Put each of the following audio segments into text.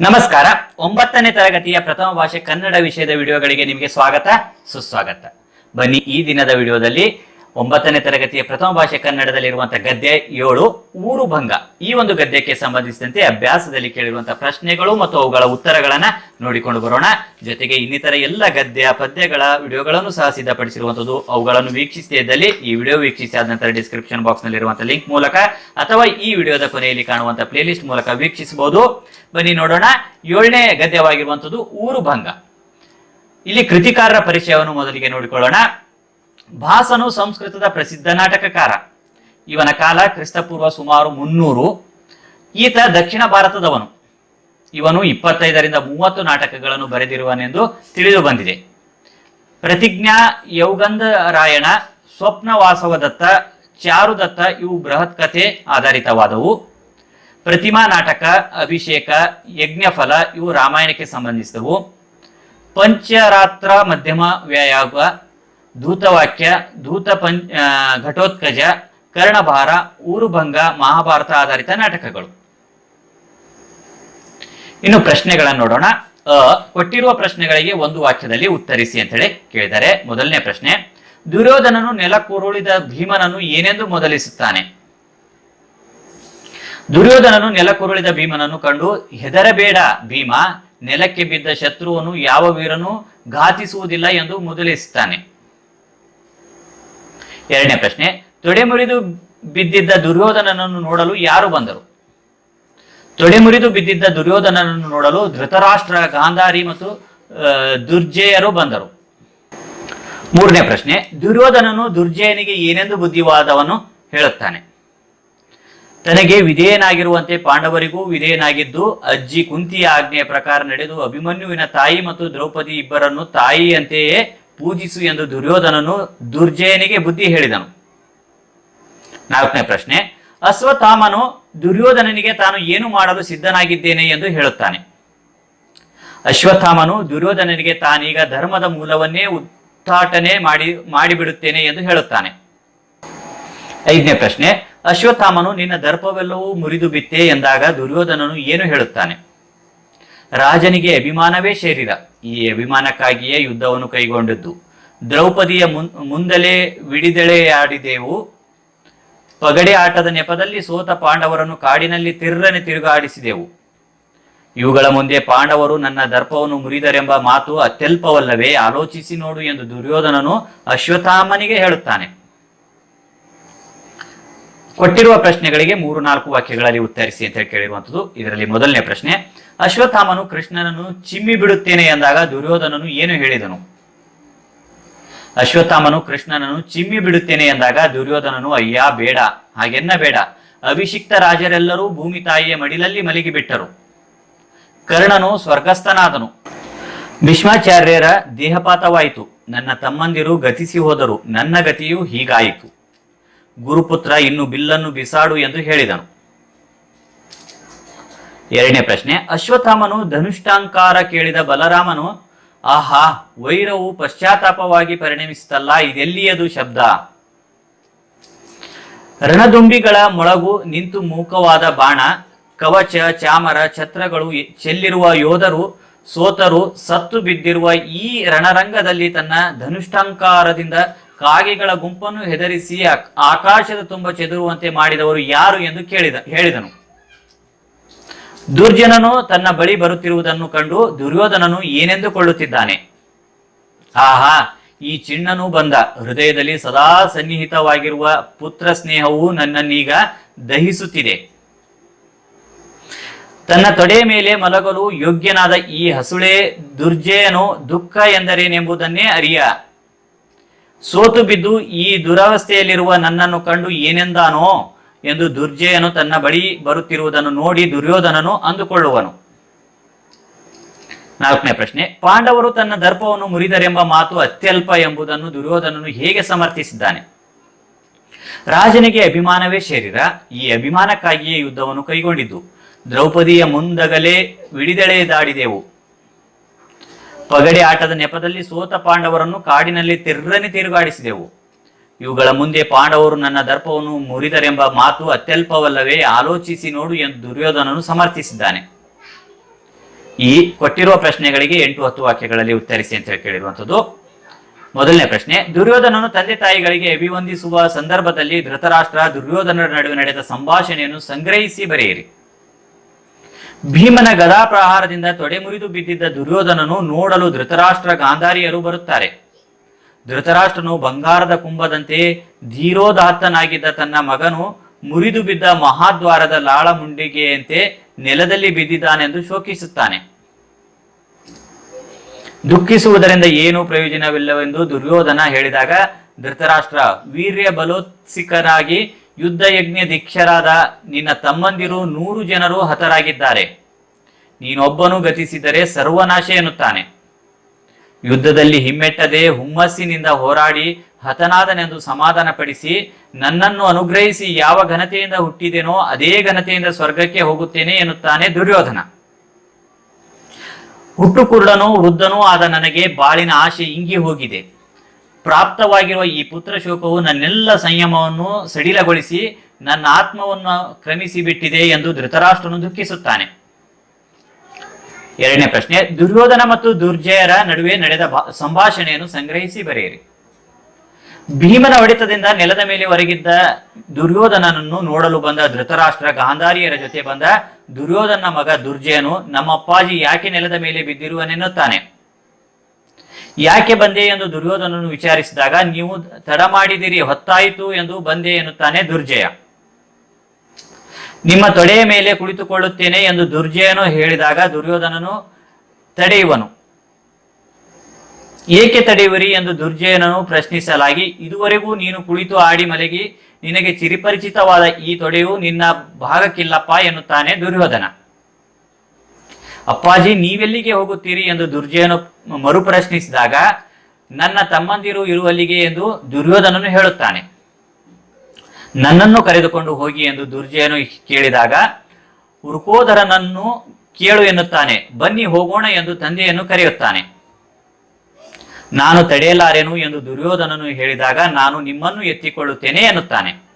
ನಮಸ್ಕಾರ. ಒಂಬತ್ತನೇ ತರಗತಿಯ ಪ್ರಥಮ ಭಾಷೆ ಕನ್ನಡ ವಿಷಯದ ವಿಡಿಯೋಗಳಿಗೆ ನಿಮಗೆ ಸ್ವಾಗತ, ಸುಸ್ವಾಗತ. ಬನ್ನಿ ಈ ದಿನದ ವಿಡಿಯೋದಲ್ಲಿ ಒಂಬತ್ತನೇ ತರಗತಿಯ ಪ್ರಥಮ ಭಾಷೆ ಕನ್ನಡದಲ್ಲಿರುವಂತಹ ಗದ್ಯ ಏಳು, ಊರು ಭಂಗ. ಈ ಒಂದು ಗದ್ಯಕ್ಕೆ ಸಂಬಂಧಿಸಿದಂತೆ ಅಭ್ಯಾಸದಲ್ಲಿ ಕೇಳಿರುವಂತಹ ಪ್ರಶ್ನೆಗಳು ಮತ್ತು ಅವುಗಳ ಉತ್ತರಗಳನ್ನ ನೋಡಿಕೊಂಡು ಬರೋಣ. ಜೊತೆಗೆ ಇನ್ನಿತರ ಎಲ್ಲ ಗದ್ಯ, ಪದ್ಯಗಳ, ವಿಡಿಯೋಗಳನ್ನು ಸಹ ಸಿದ್ಧಪಡಿಸಿರುವಂತದ್ದು ಅವುಗಳನ್ನು ವೀಕ್ಷಿಸದೇ ಇದ್ದಲ್ಲಿ ಈ ವಿಡಿಯೋ ವೀಕ್ಷಿಸಿ ಆದ ನಂತರ ಡಿಸ್ಕ್ರಿಪ್ಷನ್ ಬಾಕ್ಸ್ ನಲ್ಲಿರುವಂತಹ ಲಿಂಕ್ ಮೂಲಕ ಅಥವಾ ಈ ವಿಡಿಯೋದ ಕೊನೆಯಲ್ಲಿ ಕಾಣುವಂತಹ ಪ್ಲೇಲಿಸ್ಟ್ ಮೂಲಕ ವೀಕ್ಷಿಸಬಹುದು. ಬನ್ನಿ ನೋಡೋಣ. ಏಳನೇ ಗದ್ಯವಾಗಿರುವಂತದ್ದು ಊರು ಭಂಗ. ಇಲ್ಲಿ ಕೃತಿಕಾರರ ಪರಿಚಯವನ್ನು ಮೊದಲಿಗೆ ನೋಡಿಕೊಳ್ಳೋಣ. ಭಾಸನು ಸಂಸ್ಕೃತದ ಪ್ರಸಿದ್ಧ ನಾಟಕಕಾರ. ಇವನ ಕಾಲ ಕ್ರಿಸ್ತಪೂರ್ವ ಸುಮಾರು ಮುನ್ನೂರು. ಈತ ದಕ್ಷಿಣ ಭಾರತದವನು. ಇವನು ಇಪ್ಪತ್ತೈದರಿಂದ ಮೂವತ್ತು ನಾಟಕಗಳನ್ನು ಬರೆದಿರುವನೆಂದು ತಿಳಿದು ಬಂದಿದೆ. ಪ್ರತಿಜ್ಞಾ ಯೌಗಂಧ ರಾಯಣ, ಸ್ವಪ್ನವಾಸವದತ್ತ, ಚಾರುದತ್ತ ಇವು ಬೃಹತ್ ಕಥೆ ಆಧಾರಿತವಾದವು. ಪ್ರತಿಮಾ ನಾಟಕ, ಅಭಿಷೇಕ, ಯಜ್ಞಫಲ ಇವು ರಾಮಾಯಣಕ್ಕೆ ಸಂಬಂಧಿಸಿದವು. ಪಂಚರಾತ್ರ ಮಧ್ಯಮ ವ್ಯಾಯಾಗ ಧೂತವಾಕ್ಯ ದೂತ ಪಂ ಘಟೋತ್ಕಜ, ಕರ್ಣಭಾರ, ಊರುಭಂಗ, ಮಹಾಭಾರತ ಆಧಾರಿತ ನಾಟಕಗಳು. ಇನ್ನು ಪ್ರಶ್ನೆಗಳನ್ನು ನೋಡೋಣ. ಅ, ಕೊಟ್ಟಿರುವ ಪ್ರಶ್ನೆಗಳಿಗೆ ಒಂದು ವಾಕ್ಯದಲ್ಲಿ ಉತ್ತರಿಸಿ ಅಂತ ಹೇಳಿ ಕೇಳಿದ್ದಾರೆ. ಮೊದಲನೇ ಪ್ರಶ್ನೆ, ದುರ್ಯೋಧನನು ನೆಲಕುರುಳಿದ ಭೀಮನನ್ನು ಏನೆಂದು ಮೊದಲಿಸುತ್ತಾನೆ? ದುರ್ಯೋಧನನು ನೆಲಕುರುಳಿದ ಭೀಮನನ್ನು ಕಂಡು, ಹೆದರಬೇಡ ಭೀಮ, ನೆಲಕ್ಕೆ ಬಿದ್ದ ಶತ್ರುವನ್ನು ಯಾವ ವೀರನು ಘಾತಿಸುವುದಿಲ್ಲ ಎಂದು ಮೊದಲಿಸುತ್ತಾನೆ. ಎರಡನೇ ಪ್ರಶ್ನೆ ತೊಡೆ ಮುರಿದು ಬಿದ್ದಿದ್ದ ದುರ್ಯೋಧನನನ್ನು ನೋಡಲು ಯಾರು ಬಂದರು? ತೊಡೆ ಮುರಿದು ಬಿದ್ದಿದ್ದ ದುರ್ಯೋಧನನನ್ನು ನೋಡಲು ಧೃತರಾಷ್ಟ್ರ, ಗಾಂಧಾರಿ ಮತ್ತು ದುರ್ಜೇಯರು ಬಂದರು. ಮೂರನೇ ಪ್ರಶ್ನೆ, ದುರ್ಯೋಧನನು ದುರ್ಜಯನಿಗೆ ಏನೆಂದು ಬುದ್ಧಿವಾದವನ್ನು ಹೇಳುತ್ತಾನೆ? ತನಗೆ ವಿಧೇಯನಾಗಿರುವಂತೆ ಪಾಂಡವರಿಗೂ ವಿಧೇಯನಾಗಿದ್ದು, ಅಜ್ಜಿ ಕುಂತಿಯ ಆಜ್ಞೆಯ ಪ್ರಕಾರ ನಡೆದು ಅಭಿಮನ್ಯುವಿನ ತಾಯಿ ಮತ್ತು ದ್ರೌಪದಿ ಇಬ್ಬರನ್ನು ತಾಯಿಯಂತೆಯೇ ಪೂಜಿಸು ಎಂದು ದುರ್ಯೋಧನನು ದುರ್ಜಯನಿಗೆ ಬುದ್ಧಿ ಹೇಳಿದನು. ನಾಲ್ಕನೇ ಪ್ರಶ್ನೆ, ಅಶ್ವತ್ಥಾಮನು ದುರ್ಯೋಧನನಿಗೆ ತಾನು ಏನು ಮಾಡಲು ಸಿದ್ಧನಾಗಿದ್ದೇನೆ ಎಂದು ಹೇಳುತ್ತಾನೆ. ಅಶ್ವತ್ಥಾಮನು ದುರ್ಯೋಧನನಿಗೆ ತಾನೀಗ ಧರ್ಮದ ಮೂಲವನ್ನೇ ಉದ್ಘಾಟನೆ ಮಾಡಿ, ಮಾಡಿಬಿಡುತ್ತೇನೆ ಎಂದು ಹೇಳುತ್ತಾನೆ. ಐದನೇ ಪ್ರಶ್ನೆ, ಅಶ್ವತ್ಥಾಮನು ನಿನ್ನ ದರ್ಪವೆಲ್ಲವೂ ಮುರಿದು ಬಿತ್ತೆ ಎಂದಾಗ ದುರ್ಯೋಧನನು ಏನು ಹೇಳುತ್ತಾನೆ? ರಾಜನಿಗೆ ಅಭಿಮಾನವೇ ಸೇರಿದ. ಈ ಅಭಿಮಾನಕ್ಕಾಗಿಯೇ ಯುದ್ಧವನ್ನು ಕೈಗೊಂಡದ್ದು. ದ್ರೌಪದಿಯ ಮುಂದಲೇ ವಿಡಿದೆಳೆಯಾಡಿದೆವು. ಪಗಡೆ ಆಟದ ನೆಪದಲ್ಲಿ ಸೋತ ಪಾಂಡವರನ್ನು ಕಾಡಿನಲ್ಲಿ ತಿರ್ರನೆ ತಿರುಗಾಡಿಸಿದೆವು. ಇವುಗಳ ಮುಂದೆ ಪಾಂಡವರು ನನ್ನ ದರ್ಪವನ್ನು ಮುರಿದರೆಂಬ ಮಾತು ಅತ್ಯಲ್ಪವಲ್ಲವೇ? ಆಲೋಚಿಸಿ ನೋಡು ಎಂದು ದುರ್ಯೋಧನನು ಅಶ್ವತ್ಥಾಮನಿಗೆ ಹೇಳುತ್ತಾನೆ. ಕೊಟ್ಟಿರುವ ಪ್ರಶ್ನೆಗಳಿಗೆ ಮೂರು, ನಾಲ್ಕು ವಾಕ್ಯಗಳಲ್ಲಿ ಉತ್ತರಿಸಿ ಅಂತ ಹೇಳಿ ಕೇಳಿರುವಂಥದ್ದು. ಇದರಲ್ಲಿ ಮೊದಲನೇ ಪ್ರಶ್ನೆ, ಅಶ್ವತ್ಥಾಮನು ಕೃಷ್ಣನನ್ನು ಚಿಮ್ಮಿ ಬಿಡುತ್ತೇನೆ ಎಂದಾಗ ದುರ್ಯೋಧನನು ಏನು ಹೇಳಿದನು? ಅಶ್ವತ್ಥಾಮನು ಕೃಷ್ಣನನ್ನು ಚಿಮ್ಮಿ ಬಿಡುತ್ತೇನೆ ಎಂದಾಗ ದುರ್ಯೋಧನನು, ಅಯ್ಯ, ಬೇಡ ಹಾಗೆನ್ನ ಬೇಡ. ಅಭಿಷಿಕ್ತ ರಾಜರೆಲ್ಲರೂ ಭೂಮಿ ತಾಯಿಯ ಮಡಿಲಲ್ಲಿ ಮಲಗಿಬಿಟ್ಟರು ಕರ್ಣನು ಸ್ವರ್ಗಸ್ಥನಾದನು. ಭೀಷ್ಮಾಚಾರ್ಯರ ದೇಹಪಾತವಾಯಿತು. ನನ್ನ ತಮ್ಮಂದಿರು ಗತಿಸಿ ಹೋದರು. ನನ್ನ ಗತಿಯು ಹೀಗಾಯಿತು. ಗುರುಪುತ್ರ, ಇನ್ನು ಬಿಲ್ಲನ್ನು ಬಿಸಾಡು ಎಂದು ಹೇಳಿದನು. ಎರಡನೇ ಪ್ರಶ್ನೆ ಅಶ್ವತ್ಥಾಮನು ಧನುಷ್ಟಾಂಕಾರ ಕೇಳಿದ ಬಲರಾಮನು, ಆಹಾ, ವೈರವು ಪಶ್ಚಾತ್ತಾಪವಾಗಿ ಪರಿಣಮಿಸುತ್ತಲ್ಲ ಇದೆಲ್ಲಿಯದು ಶಬ್ದ? ರಣದುಂಬಿಗಳ ಮೊಳಗು ನಿಂತು ಮೂಕವಾದ ಬಾಣ, ಕವಚ, ಚಾಮರ, ಛತ್ರಗಳು ಚೆಲ್ಲಿರುವ ಯೋಧರು, ಸೋತರು, ಸತ್ತು ಬಿದ್ದಿರುವ ಈ ರಣರಂಗದಲ್ಲಿ ತನ್ನ ಧನುಷ್ಟಾಂಕಾರದಿಂದ ಕಾಗೆಗಳ ಗುಂಪನ್ನು ಹೆದರಿಸಿ ಆಕ್- ಆಕಾಶದ ತುಂಬ ಚೆದುರುವಂತೆ ಮಾಡಿದವರು ಯಾರು ಎಂದು ಕೇಳಿದ ಹೇಳಿದನು. ದುರ್ಜನನು ತನ್ನ ಬಳಿ ಬರುತ್ತಿರುವುದನ್ನು ಕಂಡು ದುರ್ಯೋಧನನು ಏನೆಂದು ಕೊಳ್ಳುತ್ತಿದ್ದಾನೆ ಆಹಾ, ಈ ಚಿಣ್ಣನು ಬಂದ. ಹೃದಯದಲ್ಲಿ ಸದಾ ಸನ್ನಿಹಿತವಾಗಿರುವ ಪುತ್ರ ಸ್ನೇಹವು ನನ್ನನ್ನೀಗ ದಹಿಸುತ್ತಿದೆ. ತನ್ನ ತೊಡೆ ಮೇಲೆ ಮಲಗಲು ಯೋಗ್ಯನಾದ ಈ ಹಸುಳೆ ದುರ್ಜೆಯನು ದುಃಖ ಎಂದರೇನೆಂಬುದನ್ನೇ ಅರಿಯ. ಸೋತು ಬಿದ್ದು ಈ ದುರವಸ್ಥೆಯಲ್ಲಿರುವ ನನ್ನನ್ನು ಕಂಡು ಏನೆಂದಾನೋ ಎಂದು ದುರ್ಜಯನು ತನ್ನ ಬಳಿ ಬರುತ್ತಿರುವುದನ್ನು ನೋಡಿ ದುರ್ಯೋಧನನು ಅಂದುಕೊಳ್ಳುವನು. ನಾಲ್ಕನೇ ಪ್ರಶ್ನೆ, ಪಾಂಡವರು ತನ್ನ ದರ್ಪವನ್ನು ಮುರಿದರೆಂಬ ಮಾತು ಅತ್ಯಲ್ಪ ಎಂಬುದನ್ನು ದುರ್ಯೋಧನನು ಹೇಗೆ ಸಮರ್ಥಿಸಿದ್ದಾನೆ? ರಾಜನಿಗೆ ಅಭಿಮಾನವೇ ಶರೀರ ಈ ಅಭಿಮಾನಕ್ಕಾಗಿಯೇ ಯುದ್ಧವನ್ನು ಕೈಗೊಂಡಿದ್ದು. ದ್ರೌಪದಿಯ ಮುಂದಗಲೇ ವಿಡಿದೆಳೆದಾಡಿದೆವು. ಪಗಡೆ ಆಟದ ನೆಪದಲ್ಲಿ ಸೋತ ಪಾಂಡವರನ್ನು ಕಾಡಿನಲ್ಲಿ ತಿರ್ರನೆ ತಿರುಗಾಡಿಸಿದೆವು. ಇವುಗಳ ಮುಂದೆ ಪಾಂಡವರು ನನ್ನ ದರ್ಪವನ್ನು ಮುರಿದರೆಂಬ ಮಾತು ಅತ್ಯಲ್ಪವಲ್ಲವೇ, ಆಲೋಚಿಸಿ ನೋಡು ಎಂದು ದುರ್ಯೋಧನನು ಸಮರ್ಥಿಸಿದ್ದಾನೆ. ಈ ಕೊಟ್ಟಿರುವ ಪ್ರಶ್ನೆಗಳಿಗೆ ಎಂಟು ಹತ್ತು ವಾಕ್ಯಗಳಲ್ಲಿ ಉತ್ತರಿಸಿ ಅಂತ ಹೇಳಿ ಕೇಳಿರುವಂಥದ್ದು. ಮೊದಲನೇ ಪ್ರಶ್ನೆ, ದುರ್ಯೋಧನನು ತಂದೆ ತಾಯಿಗಳಿಗೆ ಅಭಿವಂದಿಸುವ ಸಂದರ್ಭದಲ್ಲಿ ಧೃತರಾಷ್ಟ್ರ ದುರ್ಯೋಧನರ ನಡುವೆ ನಡೆದ ಸಂಭಾಷಣೆಯನ್ನು ಸಂಗ್ರಹಿಸಿ ಬರೆಯಿರಿ. ಭೀಮನ ಗದಾ ಪ್ರಹಾರದಿಂದ ತೊಡೆ ಮುರಿದು ಬಿದ್ದಿದ್ದ ದುರ್ಯೋಧನನು ನೋಡಲು ಧೃತರಾಷ್ಟ್ರ ಗಾಂಧಾರಿಯರು ಬರುತ್ತಾರೆ. ಧೃತರಾಷ್ಟ್ರನು ಬಂಗಾರದ ಕುಂಭದಂತೆ ಧೀರೋದಾತ್ತನಾಗಿದ್ದ ತನ್ನ ಮಗನು ಮುರಿದು ಬಿದ್ದ ಮಹಾದ್ವಾರದ ಲಾಳ ಮುಂಡಿಗೆಯಂತೆ ನೆಲದಲ್ಲಿ ಬಿದ್ದಿದ್ದಾನೆಂದು ಶೋಕಿಸುತ್ತಾನೆ. ದುಃಖಿಸುವುದರಿಂದ ಏನೂ ಪ್ರಯೋಜನವಿಲ್ಲವೆಂದು ದುರ್ಯೋಧನ ಹೇಳಿದಾಗ, ಧೃತರಾಷ್ಟ್ರ ವೀರ್ಯ ಬಲೋತ್ಸಿಕರಾಗಿ ಯುದ್ಧ ಯಜ್ಞ ದೀಕ್ಷರಾದ ನಿನ್ನ ತಮ್ಮಂದಿರು ನೂರು ಜನರು ಹತರಾಗಿದ್ದಾರೆ. ನೀನೊಬ್ಬನು ಗತಿಸಿದರೆ ಸರ್ವನಾಶ ಎನ್ನುತ್ತಾನೆ. ಯುದ್ಧದಲ್ಲಿ ಹಿಮ್ಮೆಟ್ಟದೆ ಹುಮ್ಮಸ್ಸಿನಿಂದ ಹೋರಾಡಿ ಹತನಾದನೆಂದು ಸಮಾಧಾನಪಡಿಸಿ ನನ್ನನ್ನು ಅನುಗ್ರಹಿಸಿ ಯಾವ ಘನತೆಯಿಂದ ಹುಟ್ಟಿದೆನೋ ಅದೇ ಘನತೆಯಿಂದ ಸ್ವರ್ಗಕ್ಕೆ ಹೋಗುತ್ತೇನೆ ಎನ್ನುತ್ತಾನೆ ದುರ್ಯೋಧನ. ಹುಟ್ಟು ಕುರುಡನೂ ವೃದ್ಧನೂ ಆದ ನನಗೆ ಬಾಳಿನ ಆಶೆ ಇಂಗಿ ಹೋಗಿದೆ. ಪ್ರಾಪ್ತವಾಗಿರುವ ಈ ಪುತ್ರ ಶೋಕವು ನನ್ನೆಲ್ಲ ಸಂಯಮವನ್ನು ಸಡಿಲಗೊಳಿಸಿ ನನ್ನ ಆತ್ಮವನ್ನು ಕ್ರಮಿಸಿ ಬಿಟ್ಟಿದೆ ಎಂದು ಧೃತರಾಷ್ಟ್ರನು ದುಃಖಿಸುತ್ತಾನೆ. ಎರಡನೇ ಪ್ರಶ್ನೆ, ದುರ್ಯೋಧನ ಮತ್ತು ದುರ್ಜಯರ ನಡುವೆ ನಡೆದ ಸಂಭಾಷಣೆಯನ್ನು ಸಂಗ್ರಹಿಸಿ ಬರೆಯಿರಿ. ಭೀಮನ ಹೊಡೆತದಿಂದ ನೆಲದ ಮೇಲೆ ಹೊರಗಿದ್ದ ದುರ್ಯೋಧನನನ್ನು ನೋಡಲು ಬಂದ ಧೃತರಾಷ್ಟ್ರ ಗಾಂಧಾರಿಯರ ಜೊತೆ ಬಂದ ದುರ್ಯೋಧನ ಮಗ ದುರ್ಜಯನು ನಮ್ಮ ಅಪ್ಪಾಜಿ ಯಾಕೆ ನೆಲದ ಮೇಲೆ ಬಿದ್ದಿರುವನೆನ್ನುತ್ತಾನೆ. ಯಾಕೆ ಬಂದೆ ಎಂದು ದುರ್ಯೋಧನನು ವಿಚಾರಿಸಿದಾಗ, ನೀವು ತಡ ಮಾಡಿದಿರಿ, ಹೊತ್ತಾಯಿತು ಎಂದು ಬಂದೆ ಎನ್ನುತ್ತಾನೆ ದುರ್ಜಯ. ನಿಮ್ಮ ತೊಡೆಯ ಮೇಲೆ ಕುಳಿತುಕೊಳ್ಳುತ್ತೇನೆ ಎಂದು ದುರ್ಜಯನು ಹೇಳಿದಾಗ ದುರ್ಯೋಧನನು ತಡೆಯುವನು. ಏಕೆ ತಡೆಯುವರಿ ಎಂದು ದುರ್ಜಯನನು ಪ್ರಶ್ನಿಸಲಾಗಿ, ಇದುವರೆಗೂ ನೀನು ಕುಳಿತು ಆಡಿ ಮಲಗಿ, ನಿನಗೆ ಚಿರಿಪರಿಚಿತವಾದ ಈ ತೊಡೆಯು ನಿನ್ನ ಭಾಗಕ್ಕಿಲ್ಲಪ್ಪ ಎನ್ನುತ್ತಾನೆ ದುರ್ಯೋಧನ. ಅಪ್ಪಾಜಿ, ನೀವೆಲ್ಲಿಗೆ ಹೋಗುತ್ತೀರಿ ಎಂದು ದುರ್ಜಯನು ಮರುಪ್ರಶ್ನಿಸಿದಾಗ, ನನ್ನ ತಮ್ಮಂದಿರು ಇರುವಲ್ಲಿಗೆ ಎಂದು ದುರ್ಯೋಧನನು ಹೇಳುತ್ತಾನೆ. ನನ್ನನ್ನು ಕರೆದುಕೊಂಡು ಹೋಗಿ ಎಂದು ದುರ್ಜಯನು ಕೇಳಿದಾಗ ವೃಕೋದರನನ್ನು ಕೇಳು ಎನ್ನುತ್ತಾನೆ, ಬನ್ನಿ ಹೋಗೋಣ ಎಂದು ತಂದೆಯನ್ನು ಕರೆಯುತ್ತಾನೆ. ನಾನು ತಡೆಯಲಾರೆನು ಎಂದು ದುರ್ಯೋಧನನು ಹೇಳಿದಾಗ, ನಾನು ನಿಮ್ಮನ್ನು ಎತ್ತಿಕೊಳ್ಳುತ್ತೇನೆ ಎನ್ನುತ್ತಾನೆ.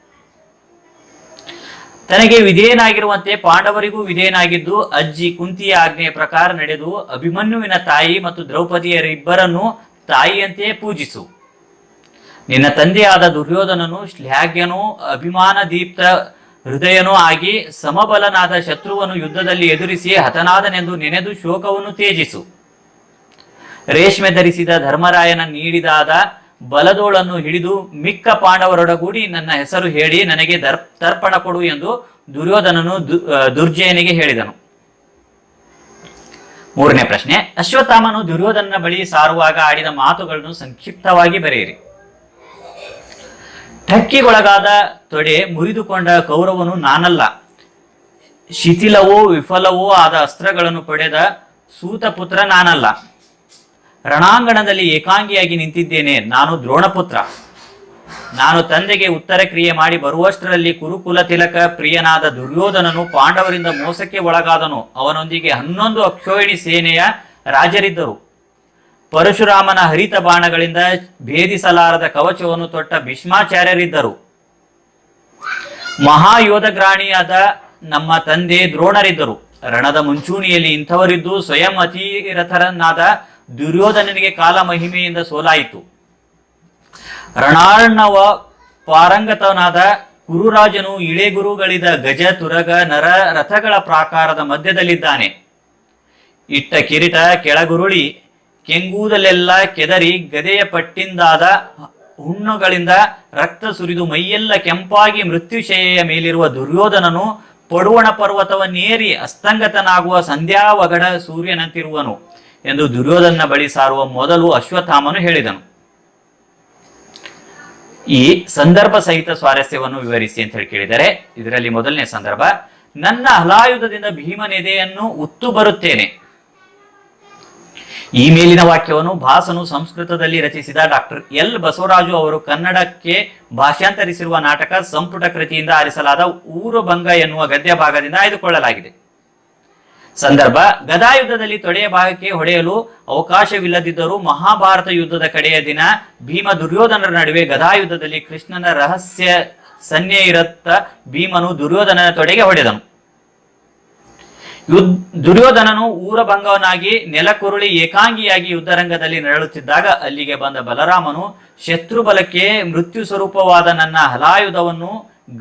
ತನಗೆ ವಿಧೇಯನಾಗಿರುವಂತೆ ಪಾಂಡವರಿಗೂ ವಿಧೇಯನಾಗಿದ್ದು, ಅಜ್ಜಿ ಕುಂತಿಯ ಆಜ್ಞೆಯ ಪ್ರಕಾರ ನಡೆದು ಅಭಿಮನ್ಯುವಿನ ತಾಯಿ ಮತ್ತು ದ್ರೌಪದಿಯರಿಬ್ಬರನ್ನು ತಾಯಿಯಂತೆ ಪೂಜಿಸು. ನಿನ್ನ ತಂದೆಯಾದ ದುರ್ಯೋಧನನು ಶ್ಲಾಘ್ಯನೂ ಅಭಿಮಾನ ದೀಪ್ತ ಹೃದಯನೂ ಆಗಿ ಸಮಬಲನಾದ ಶತ್ರುವನ್ನು ಯುದ್ಧದಲ್ಲಿ ಎದುರಿಸಿ ಹತನಾದನೆಂದು ನೆನೆದು ಶೋಕವನ್ನು ತೇಜಿಸು ರೇಷ್ಮೆ ಧರಿಸಿದ ಧರ್ಮರಾಯನ ನೀಡಿದಾದ ಬಲದೋಳನ್ನು ಹಿಡಿದು ಮಿಕ್ಕ ಪಾಂಡವರೊಡಗೂಡಿ ನನ್ನ ಹೆಸರು ಹೇಳಿ ನನಗೆ ದರ್ ತರ್ಪಣ ಕೊಡು ಎಂದು ದುರ್ಯೋಧನನು ದುರ್ಜಯನಿಗೆ ಹೇಳಿದನು. ಮೂರನೇ ಪ್ರಶ್ನೆ, ಅಶ್ವತ್ಥಾಮನು ದುರ್ಯೋಧನನ ಬಳಿ ಸಾರುವಾಗ ಆಡಿದ ಮಾತುಗಳನ್ನು ಸಂಕ್ಷಿಪ್ತವಾಗಿ ಬರೆಯಿರಿ. ಠಕ್ಕಿಗೊಳಗಾದ ತೊಡೆ ಮುರಿದುಕೊಂಡ ಕೌರವನು ನಾನಲ್ಲ. ಶಿಥಿಲವೋ ವಿಫಲವೋ ಆದ ಅಸ್ತ್ರಗಳನ್ನು ಪಡೆದ ಸೂತಪುತ್ರ ನಾನಲ್ಲ. ರಣಾಂಗಣದಲ್ಲಿ ಏಕಾಂಗಿಯಾಗಿ ನಿಂತಿದ್ದೇನೆ. ನಾನು ದ್ರೋಣಪುತ್ರ. ನಾನು ತಂದೆಗೆ ಉತ್ತರ ಕ್ರಿಯೆ ಮಾಡಿ ಬರುವಷ್ಟರಲ್ಲಿ ಕುರುಕುಲ ತಿಲಕ ಪ್ರಿಯನಾದ ದುರ್ಯೋಧನನು ಪಾಂಡವರಿಂದ ಮೋಸಕ್ಕೆ ಒಳಗಾದನು. ಅವನೊಂದಿಗೆ ಹನ್ನೊಂದು ಅಕ್ಷೋಹಿಣಿ ಸೇನೆಯ ರಾಜರಿದ್ದರು. ಪರಶುರಾಮನ ಹರಿತ ಬಾಣಗಳಿಂದ ಭೇದಿಸಲಾರದ ಕವಚವನ್ನು ತೊಟ್ಟ ಭೀಷ್ಮಾಚಾರ್ಯರಿದ್ದರು. ಮಹಾಯೋಧಗ್ರಾಣಿಯಾದ ನಮ್ಮ ತಂದೆ ದ್ರೋಣರಿದ್ದರು. ರಣದ ಮುಂಚೂಣಿಯಲ್ಲಿ ಇಂಥವರಿದ್ದು ಸ್ವಯಂ ಅತಿರಥರನ್ನಾದ ದುರ್ಯೋಧನನಿಗೆ ಕಾಲ ಮಹಿಮೆಯಿಂದ ಸೋಲಾಯಿತು. ರಣಾರ್ಣವ ಪಾರಂಗತನಾದ ಗುರುರಾಜನು ಇಳೆ ಗುರುಗಳಿದ ಗಜ, ತುರಗ, ನರ ರಥಗಳ ಪ್ರಾಕಾರದ ಮಧ್ಯದಲ್ಲಿದ್ದಾನೆ. ಇಟ್ಟ ಕಿರೀಟ, ಕೆಳಗುರುಳಿ, ಕೆಂಗೂದಲೆಲ್ಲ ಕೆದರಿ ಗದೆಯ ಪಟ್ಟಿಂದಾದ ಹುಣ್ಣುಗಳಿಂದ ರಕ್ತ ಸುರಿದು ಮೈಯೆಲ್ಲ ಕೆಂಪಾಗಿ ಮೃತ್ಯುಶಯ ಮೇಲಿರುವ ದುರ್ಯೋಧನನು ಪಡುವಣ ಪರ್ವತವನ್ನೇರಿ ಅಸ್ತಂಗತನಾಗುವ ಸಂಧ್ಯಾವಗಡ ಸೂರ್ಯನಂತಿರುವನು. ಎಂದು ದುರ್ಯೋಧನ ಬಳಿ ಸಾರುವ ಮೊದಲು ಅಶ್ವತ್ಥಾಮನು ಹೇಳಿದನು. ಈ ಸಂದರ್ಭ ಸಹಿತ ಸ್ವಾರಸ್ಯವನ್ನು ವಿವರಿಸಿ ಅಂತ ಹೇಳಿ ಕೇಳಿದರೆ, ಇದರಲ್ಲಿ ಮೊದಲನೇ ಸಂದರ್ಭ, ನನ್ನ ಹಲಾಯುಧದಿಂದ ಭೀಮನೆದೆಯನ್ನು ಉತ್ತು ಬರುತ್ತೇನೆ. ಈ ಮೇಲಿನ ವಾಕ್ಯವನ್ನು ಭಾಸನು ಸಂಸ್ಕೃತದಲ್ಲಿ ರಚಿಸಿದ ಡಾಕ್ಟರ್ ಎಲ್. ಬಸವರಾಜು ಅವರು ಕನ್ನಡಕ್ಕೆ ಭಾಷಾಂತರಿಸಿರುವ ನಾಟಕ ಸಂಪುಟ ಕೃತಿಯಿಂದ ಆರಿಸಲಾದ ಊರುಭಂಗ ಎನ್ನುವ ಗದ್ಯ ಭಾಗದಿಂದ ಆಯ್ದುಕೊಳ್ಳಲಾಗಿದೆ. ಸಂದರ್ಭ. ಗದಾಯುದ್ಧದಲ್ಲಿ ತೊಡೆಯ ಭಾಗಕ್ಕೆ ಹೊಡೆಯಲು ಅವಕಾಶವಿಲ್ಲದಿದ್ದರೂ ಮಹಾಭಾರತ ಯುದ್ಧದ ಕಡೆಯ ದಿನ ಭೀಮ ದುರ್ಯೋಧನರ ನಡುವೆ ಗದಾಯುದ್ಧದಲ್ಲಿ ಕೃಷ್ಣನ ರಹಸ್ಯ ಸನ್ನೆ ಇರತ್ತ ಭೀಮನು ದುರ್ಯೋಧನನ ತೊಡೆಗೆ ಹೊಡೆದನು. ಯುದ್ ದುರ್ಯೋಧನನು ಊರಭಂಗವನಾಗಿ ನೆಲಕುರುಳಿ ಏಕಾಂಗಿಯಾಗಿ ಯುದ್ಧರಂಗದಲ್ಲಿ ನರಳುತ್ತಿದ್ದಾಗ ಅಲ್ಲಿಗೆ ಬಂದ ಬಲರಾಮನು ಶತ್ರು ಬಲಕ್ಕೆ ಮೃತ್ಯು ಸ್ವರೂಪವಾದ ನನ್ನ ಹಲಾಯುಧವನ್ನು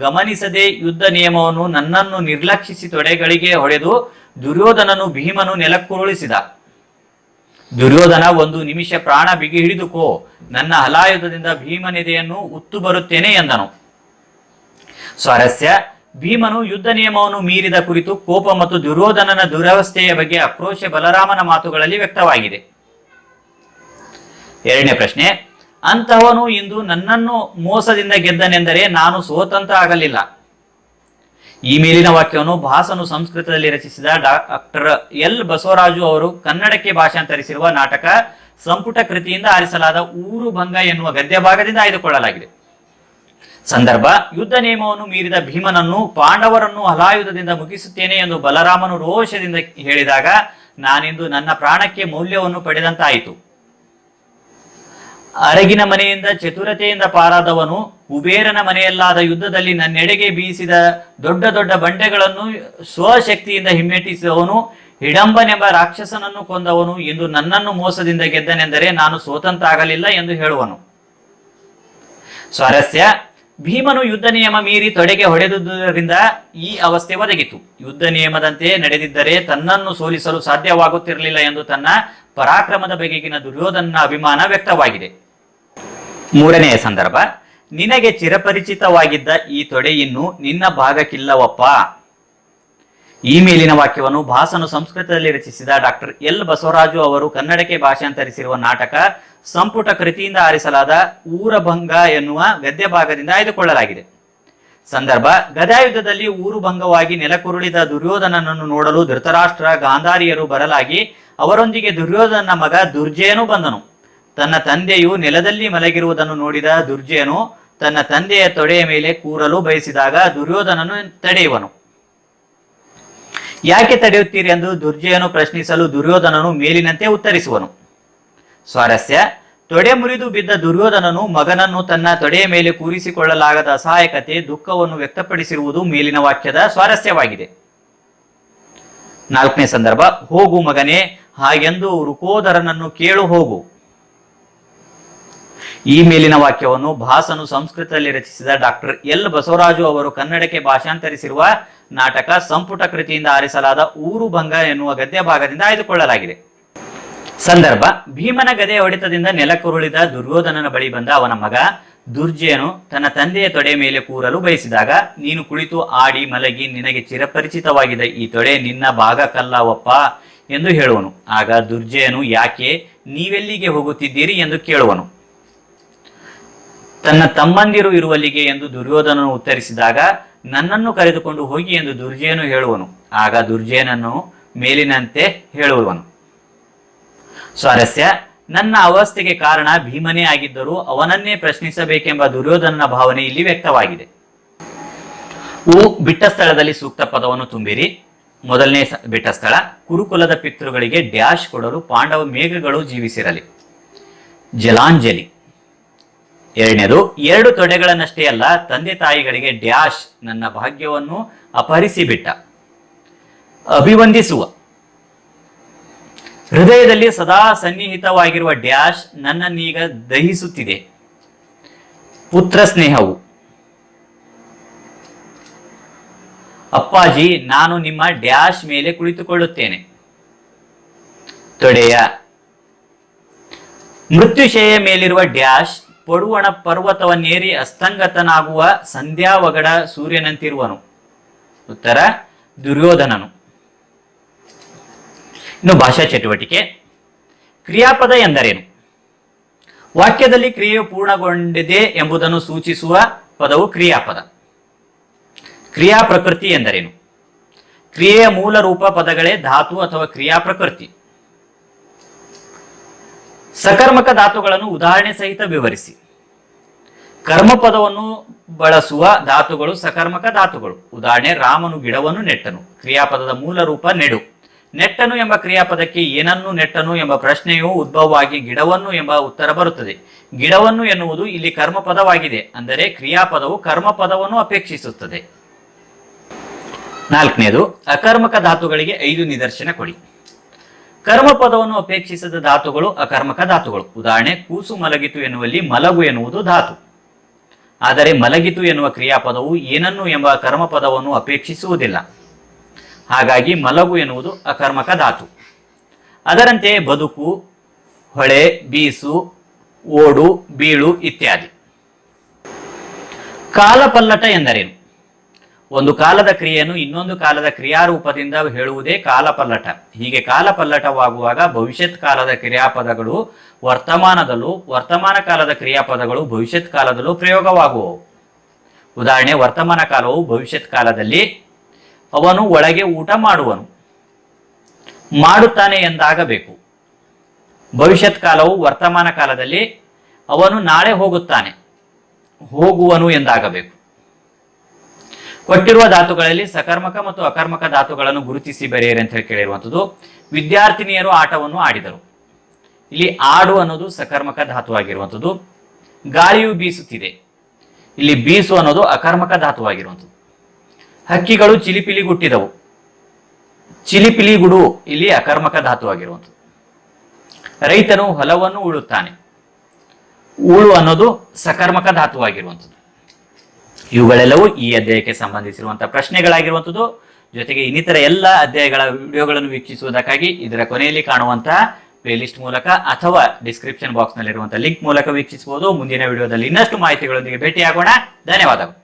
ಗಮನಿಸದೆ ಯುದ್ಧ ನಿಯಮವನ್ನು ನನ್ನನ್ನು ನಿರ್ಲಕ್ಷಿಸಿ ತೊಡೆಗಳಿಗೆ ಹೊಡೆದು ದುರ್ಯೋಧನನು ಭೀಮನು ನೆಲಕ್ಕುರುಳಿಸಿದ ದುರ್ಯೋಧನ ಒಂದು ನಿಮಿಷ ಪ್ರಾಣ ಬಿಗಿ ಹಿಡಿದುಕೋ ನನ್ನ ಹಲಾಯುಧದಿಂದ ಭೀಮನೆದೆಯನ್ನು ಉತ್ತು ಬರುತ್ತೇನೆ ಎಂದನು. ಸ್ವಾರಸ್ಯ, ಭೀಮನು ಯುದ್ಧ ನಿಯಮವನ್ನು ಮೀರಿದ ಕುರಿತು ಕೋಪ ಮತ್ತು ದುರ್ಯೋಧನನ ದುರವಸ್ಥೆಯ ಬಗ್ಗೆ ಆಕ್ರೋಶ ಬಲರಾಮನ ಮಾತುಗಳಲ್ಲಿ ವ್ಯಕ್ತವಾಗಿದೆ. ಎರಡನೇ ಪ್ರಶ್ನೆ ಅಂತಹವನು ಇಂದು ನನ್ನನ್ನು ಮೋಸದಿಂದ ಗೆದ್ದನೆಂದರೆ ನಾನು ಸೋತಂತ ಆಗಲಿಲ್ಲ. ಈ ಮೇಲಿನ ವಾಕ್ಯವನ್ನು ಭಾಸನು ಸಂಸ್ಕೃತದಲ್ಲಿ ರಚಿಸಿದ ಡಾಕ್ಟರ್ ಎಲ್ ಬಸವರಾಜು ಅವರು ಕನ್ನಡಕ್ಕೆ ಭಾಷಾಂತರಿಸಿರುವ ನಾಟಕ ಸಂಪುಟ ಕೃತಿಯಿಂದ ಆರಿಸಲಾದ ಊರು ಭಂಗ ಎನ್ನುವ ಗದ್ಯ ಭಾಗದಿಂದ ಆಯ್ದುಕೊಳ್ಳಲಾಗಿದೆ. ಸಂದರ್ಭ, ಯುದ್ಧ ನಿಯಮವನ್ನು ಮೀರಿದ ಭೀಮನನ್ನು ಪಾಂಡವರನ್ನು ಹಲಾಯುಧದಿಂದ ಮುಗಿಸುತ್ತೇನೆ ಎಂದು ಬಲರಾಮನು ರೋಷದಿಂದ ಹೇಳಿದಾಗ, ನಾನಿಂದು ನನ್ನ ಪ್ರಾಣಕ್ಕೆ ಮೌಲ್ಯವನ್ನು ಪಡೆದಂತಾಯಿತು. ಅರಗಿನ ಮನೆಯಿಂದ ಚತುರತೆಯಿಂದ ಪಾರಾದವನು ಕುಬೇರನ ಮನೆಯಲ್ಲಾದ ಯುದ್ಧದಲ್ಲಿ ನನ್ನೆಡೆಗೆ ಬೀಸಿದ ದೊಡ್ಡ ದೊಡ್ಡ ಬಂಡೆಗಳನ್ನು ಸ್ವಶಕ್ತಿಯಿಂದ ಹಿಮ್ಮೆಟ್ಟಿಸಿದವನು ಹಿಡಂಬನೆಂಬ ರಾಕ್ಷಸನನ್ನು ಕೊಂದವನು ಎಂದು ನನ್ನನ್ನು ಮೋಸದಿಂದ ಗೆದ್ದನೆಂದರೆ ನಾನು ಸೋತಂತಾಗಲಿಲ್ಲ ಎಂದು ಹೇಳುವನು. ಸ್ವಾರಸ್ಯ, ಭೀಮನು ಯುದ್ಧ ನಿಯಮ ಮೀರಿ ತೊಡೆಗೆ ಹೊಡೆದುದರಿಂದ ಈ ಅವಸ್ಥೆ ಒದಗಿತು. ಯುದ್ಧ ನಿಯಮದಂತೆ ನಡೆದಿದ್ದರೆ ತನ್ನನ್ನು ಸೋಲಿಸಲು ಸಾಧ್ಯವಾಗುತ್ತಿರಲಿಲ್ಲ ಎಂದು ತನ್ನ ಪರಾಕ್ರಮದ ಬಗೆಗಿನ ದುರ್ಯೋಧನ ಅಭಿಮಾನ ವ್ಯಕ್ತವಾಗಿದೆ. ಮೂರನೆಯ ಸಂದರ್ಭ, ನಿನಗೆ ಚಿರಪರಿಚಿತವಾಗಿದ್ದ ಈ ತೊಡೆಯನ್ನು ನಿನ್ನ ಭಾಗಕ್ಕಿಲ್ಲವಪ್ಪ. ಈ ಮೇಲಿನ ವಾಕ್ಯವನ್ನು ಭಾಸನು ಸಂಸ್ಕೃತದಲ್ಲಿ ರಚಿಸಿದ ಡಾಕ್ಟರ್ ಎಲ್. ಬಸವರಾಜು ಅವರು ಕನ್ನಡಕ್ಕೆ ಭಾಷಾಂತರಿಸಿರುವ ನಾಟಕ ಸಂಪುಟ ಕೃತಿಯಿಂದ ಆರಿಸಲಾದ ಊರಭಂಗ ಎನ್ನುವ ಗದ್ಯ ಭಾಗದಿಂದ ಆಯ್ದುಕೊಳ್ಳಲಾಗಿದೆ. ಸಂದರ್ಭ ಗದಾಯುದ್ಧದಲ್ಲಿ ಊರು ಭಂಗವಾಗಿ ನೆಲಕುರುಳಿದ ದುರ್ಯೋಧನನನ್ನು ನೋಡಲು ಧೃತರಾಷ್ಟ್ರ ಗಾಂಧಾರಿಯರು ಬರಲಾಗಿ ಅವರೊಂದಿಗೆ ದುರ್ಯೋಧನ ಮಗ ದುರ್ಜಯನು ಬಂದನು. ತನ್ನ ತಂದೆಯು ನೆಲದಲ್ಲಿ ಮಲಗಿರುವುದನ್ನು ನೋಡಿದ ದುರ್ಜಯನು ತನ್ನ ತಂದೆಯ ತೊಡೆಯ ಮೇಲೆ ಕೂರಲು ಬಯಸಿದಾಗ ದುರ್ಯೋಧನನು ತಡೆಯುವನು. ಯಾಕೆ ತಡೆಯುತ್ತೀರಿ ಎಂದು ದುರ್ಜಯನು ಪ್ರಶ್ನಿಸಲು ದುರ್ಯೋಧನನು ಮೇಲಿನಂತೆ ಉತ್ತರಿಸುವನು. ಸ್ವಾರಸ್ಯ ತೊಡೆ ಮುರಿದು ಬಿದ್ದ ದುರ್ಯೋಧನನು ಮಗನನ್ನು ತನ್ನ ತೊಡೆಯ ಮೇಲೆ ಕೂರಿಸಿಕೊಳ್ಳಲಾಗದ ಅಸಹಾಯಕತೆ ದುಃಖವನ್ನು ವ್ಯಕ್ತಪಡಿಸಿರುವುದು ಮೇಲಿನ ವಾಕ್ಯದ ಸ್ವಾರಸ್ಯವಾಗಿದೆ. ನಾಲ್ಕನೇ ಸಂದರ್ಭ, ಹೋಗು ಮಗನೇ, ಹಾಗೆಂದು ರುಕೋದರನನ್ನು ಕೇಳು, ಹೋಗು. ಈ ಮೇಲಿನ ವಾಕ್ಯವನ್ನು ಭಾಸನು ಸಂಸ್ಕೃತದಲ್ಲಿ ರಚಿಸಿದ ಡಾಕ್ಟರ್ ಎಲ್. ಬಸವರಾಜು ಅವರು ಕನ್ನಡಕ್ಕೆ ಭಾಷಾಂತರಿಸಿರುವ ನಾಟಕ ಸಂಪುಟ ಕೃತಿಯಿಂದ ಆರಿಸಲಾದ ಊರು ಭಂಗ ಎನ್ನುವ ಗದ್ಯ ಭಾಗದಿಂದ ಆಯ್ದುಕೊಳ್ಳಲಾಗಿದೆ. ಸಂದರ್ಭ. ಭೀಮನ ಗದೆಯ ಹೊಡೆತದಿಂದ ನೆಲಕ್ಕುರುಳಿದ ದುರ್ಯೋಧನನ ಬಳಿ ಬಂದ ಅವನ ಮಗ ದುರ್ಜಯನು ತನ್ನ ತಂದೆಯ ತೊಡೆ ಮೇಲೆ ಕೂರಲು ಬಯಸಿದಾಗ, ನೀನು ಕುಳಿತು ಆಡಿ ಮಲಗಿ ನಿನಗೆ ಚಿರಪರಿಚಿತವಾಗಿದೆ, ಈ ತೊಡೆ ನಿನ್ನ ಭಾಗಕ್ಕಲ್ಲವಪ್ಪ ಎಂದು ಹೇಳುವನು. ಆಗ ದುರ್ಜಯನು, ಯಾಕೆ? ನೀವೆಲ್ಲಿಗೆ ಹೋಗುತ್ತಿದ್ದೀರಿ? ಎಂದು ಕೇಳುವನು. ತನ್ನ ತಮ್ಮಂದಿರು ಇರುವಲ್ಲಿಗೆ? ಎಂದು ದುರ್ಯೋಧನನು ಉತ್ತರಿಸಿದಾಗ, ನನ್ನನ್ನು ಕರೆದುಕೊಂಡು ಹೋಗಿ ಎಂದು ದುರ್ಜಯನು ಹೇಳುವನು. ಆಗ ದುರ್ಜಯನನ್ನು ಮೇಲಿನಂತೆ ಹೇಳುವನು. ಸ್ವಾರಸ್ಯ, ನನ್ನ ಅವಸ್ಥೆಗೆ ಕಾರಣ ಭೀಮನೇ ಆಗಿದ್ದರೂ ಅವನನ್ನೇ ಪ್ರಶ್ನಿಸಬೇಕೆಂಬ ದುರ್ಯೋಧನನ ಭಾವನೆ ಇಲ್ಲಿ ವ್ಯಕ್ತವಾಗಿದೆ. ಉ ಬಿಟ್ಟ ಸ್ಥಳದಲ್ಲಿ ಸೂಕ್ತ ಪದವನ್ನು ತುಂಬಿರಿ. ಮೊದಲನೇ ಬಿಟ್ಟ ಸ್ಥಳ ಕುರುಕುಲದ ಪಿತೃಗಳಿಗೆ ಡ್ಯಾಶ್ ಕೊಡಲು ಪಾಂಡವ ಮೇಘಗಳು ಜೀವಿಸಿರಲಿ. ಜಲಾಂಜಲಿ. ಎರಡನೇದು, ಎರಡು ತೊಡೆಗಳನ್ನಷ್ಟೇ ಅಲ್ಲ, ತಂದೆ ತಾಯಿಗಳಿಗೆ ಡ್ಯಾಶ್ ನನ್ನ ಭಾಗ್ಯವನ್ನು ಅಪಹರಿಸಿಬಿಟ್ಟ. ಅಭಿವಂದಿಸುವ. ಹೃದಯದಲ್ಲಿ ಸದಾ ಸನ್ನಿಹಿತವಾಗಿರುವ ಡ್ಯಾಶ್ ನನ್ನನ್ನೀಗ ದಹಿಸುತ್ತಿದೆ. ಪುತ್ರ ಸ್ನೇಹವು. ಅಪ್ಪಾಜಿ, ನಾನು ನಿಮ್ಮ ಡ್ಯಾಶ್ ಮೇಲೆ ಕುಳಿತುಕೊಳ್ಳುತ್ತೇನೆ. ತೊಡೆಯ. ಮೃತ್ಯುಶಯ ಮೇಲಿರುವ ಡ್ಯಾಶ್ ಪಡುವಣ ಪರ್ವತವನ್ನೇರಿ ಅಸ್ತಂಗತನಾಗುವ ಸಂಧ್ಯಾವಗಡ ಸೂರ್ಯನಂತಿರುವನು. ಉತ್ತರ, ದುರ್ಯೋಧನನು. ಇನ್ನು ಭಾಷಾ ಚಟುವಟಿಕೆ. ಕ್ರಿಯಾಪದ ಎಂದರೇನು? ವಾಕ್ಯದಲ್ಲಿ ಕ್ರಿಯೆಯು ಪೂರ್ಣಗೊಂಡಿದೆ ಎಂಬುದನ್ನು ಸೂಚಿಸುವ ಪದವು ಕ್ರಿಯಾಪದ. ಕ್ರಿಯಾ ಪ್ರಕೃತಿ ಎಂದರೇನು? ಕ್ರಿಯೆಯ ಮೂಲ ರೂಪ ಪದಗಳೇ ಧಾತು ಅಥವಾ ಕ್ರಿಯಾ ಪ್ರಕೃತಿ. ಸಕರ್ಮಕ ಧಾತುಗಳನ್ನು ಉದಾಹರಣೆ ಸಹಿತ ವಿವರಿಸಿ. ಕರ್ಮಪದವನ್ನು ಬಳಸುವ ಧಾತುಗಳು ಸಕರ್ಮಕ ಧಾತುಗಳು. ಉದಾಹರಣೆ, ರಾಮನು ಗಿಡವನ್ನು ನೆಟ್ಟನು. ಕ್ರಿಯಾಪದದ ಮೂಲ ರೂಪ ನೆಡು. ನೆಟ್ಟನು ಎಂಬ ಕ್ರಿಯಾಪದಕ್ಕೆ ಏನನ್ನು ನೆಟ್ಟನು ಎಂಬ ಪ್ರಶ್ನೆಯು ಉದ್ಭವವಾಗಿ ಗಿಡವನ್ನು ಎಂಬ ಉತ್ತರ ಬರುತ್ತದೆ. ಗಿಡವನ್ನು ಎನ್ನುವುದು ಇಲ್ಲಿ ಕರ್ಮಪದವಾಗಿದೆ. ಅಂದರೆ ಕ್ರಿಯಾಪದವು ಕರ್ಮಪದವನ್ನು ಅಪೇಕ್ಷಿಸುತ್ತದೆ. ನಾಲ್ಕನೇದು, ಅಕರ್ಮಕ ಧಾತುಗಳಿಗೆ ಐದು ನಿದರ್ಶನ ಕೊಡಿ. ಕರ್ಮ ಪದವನ್ನು ಅಪೇಕ್ಷಿಸದ ಧಾತುಗಳು ಅಕರ್ಮಕ ಧಾತುಗಳು. ಉದಾಹರಣೆ, ಕೂಸು ಮಲಗಿತು ಎನ್ನುವಲ್ಲಿ ಮಲಗು ಎನ್ನುವುದು ಧಾತು. ಆದರೆ ಮಲಗಿತು ಎನ್ನುವ ಕ್ರಿಯಾಪದವು ಏನನ್ನು ಎಂಬ ಕರ್ಮ ಪದವನ್ನು ಅಪೇಕ್ಷಿಸುವುದಿಲ್ಲ. ಹಾಗಾಗಿ ಮಲಗು ಎನ್ನುವುದು ಅಕರ್ಮಕ ಧಾತು. ಅದರಂತೆ ಬದುಕು, ಹೊಳೆ, ಬೀಸು, ಓಡು, ಬೀಳು ಇತ್ಯಾದಿ. ಕಾಲಪಲ್ಲಟ ಎಂದರೇನು? ಒಂದು ಕಾಲದ ಕ್ರಿಯೆಯನ್ನು ಇನ್ನೊಂದು ಕಾಲದ ಕ್ರಿಯಾರೂಪದಿಂದ ಹೇಳುವುದೇ ಕಾಲಪಲ್ಲಟ. ಹೀಗೆ ಕಾಲಪಲ್ಲಟವಾಗುವಾಗ ಭವಿಷ್ಯತ್ ಕಾಲದ ಕ್ರಿಯಾಪದಗಳು ವರ್ತಮಾನದಲ್ಲೂ, ವರ್ತಮಾನ ಕಾಲದ ಕ್ರಿಯಾಪದಗಳು ಭವಿಷ್ಯತ್ ಕಾಲದಲ್ಲೂ ಪ್ರಯೋಗವಾಗುವವು. ಉದಾಹರಣೆ, ವರ್ತಮಾನ ಕಾಲವು ಭವಿಷ್ಯತ್ ಕಾಲದಲ್ಲಿ ಅವನು ಒಳಗೆ ಊಟ ಮಾಡುವನು. ಮಾಡುತ್ತಾನೆ ಎಂದಾಗಬೇಕು. ಭವಿಷ್ಯತ್ ಕಾಲವು ವರ್ತಮಾನ ಕಾಲದಲ್ಲಿ ಅವನು ನಾಳೆ ಹೋಗುತ್ತಾನೆ. ಹೋಗುವನು ಎಂದಾಗಬೇಕು. ಕೊಟ್ಟಿರುವ ಧಾತುಗಳಲ್ಲಿ ಸಕರ್ಮಕ ಮತ್ತು ಅಕರ್ಮಕ ಧಾತುಗಳನ್ನು ಗುರುತಿಸಿ ಬರೆಯಿರಿ ಅಂತ ಹೇಳಿ ಕೇಳಿರುವಂಥದ್ದು. ವಿದ್ಯಾರ್ಥಿನಿಯರು ಆಟವನ್ನು ಆಡಿದರು. ಇಲ್ಲಿ ಆಡು ಅನ್ನೋದು ಸಕರ್ಮಕ ಧಾತುವಾಗಿರುವಂಥದ್ದು ಗಾಳಿಯು ಬೀಸುತ್ತಿದೆ. ಇಲ್ಲಿ ಬೀಸು ಅನ್ನೋದು ಅಕರ್ಮಕ ಧಾತುವಾಗಿರುವಂಥದ್ದು ಹಕ್ಕಿಗಳು ಚಿಲಿಪಿಲಿ ಗುಟ್ಟಿದವು ಚಿಲಿಪಿಲಿ ಗುಡು ಇಲ್ಲಿ ಅಕರ್ಮಕ ಧಾತುವಾಗಿರುವಂಥದ್ದು. ರೈತನು ಹೊಲವನ್ನು ಉಳುತ್ತಾನೆ. ಉಳು ಅನ್ನೋದು ಸಕರ್ಮಕ ಧಾತುವಾಗಿರುವಂಥದ್ದು. ಇವುಗಳೆಲ್ಲವೂ ಈ ಅಧ್ಯಾಯಕ್ಕೆ ಸಂಬಂಧಿಸಿರುವಂತಹ ಪ್ರಶ್ನೆಗಳಾಗಿರುವಂಥದ್ದು. ಜೊತೆಗೆ ಇನ್ನಿತರ ಎಲ್ಲ ಅಧ್ಯಾಯಗಳ ವಿಡಿಯೋಗಳನ್ನು ವೀಕ್ಷಿಸುವುದಕ್ಕಾಗಿ ಇದರ ಕೊನೆಯಲ್ಲಿ ಕಾಣುವಂತಹ ಪ್ಲೇಲಿಸ್ಟ್ ಮೂಲಕ ಅಥವಾ ಡಿಸ್ಕ್ರಿಪ್ಷನ್ ಬಾಕ್ಸ್ ನಲ್ಲಿರುವಂತಹ ಲಿಂಕ್ ಮೂಲಕ ವೀಕ್ಷಿಸಬಹುದು. ಮುಂದಿನ ವಿಡಿಯೋದಲ್ಲಿ ಇನ್ನಷ್ಟು ಮಾಹಿತಿಗಳೊಂದಿಗೆ ಭೇಟಿಯಾಗೋಣ. ಧನ್ಯವಾದಗಳು.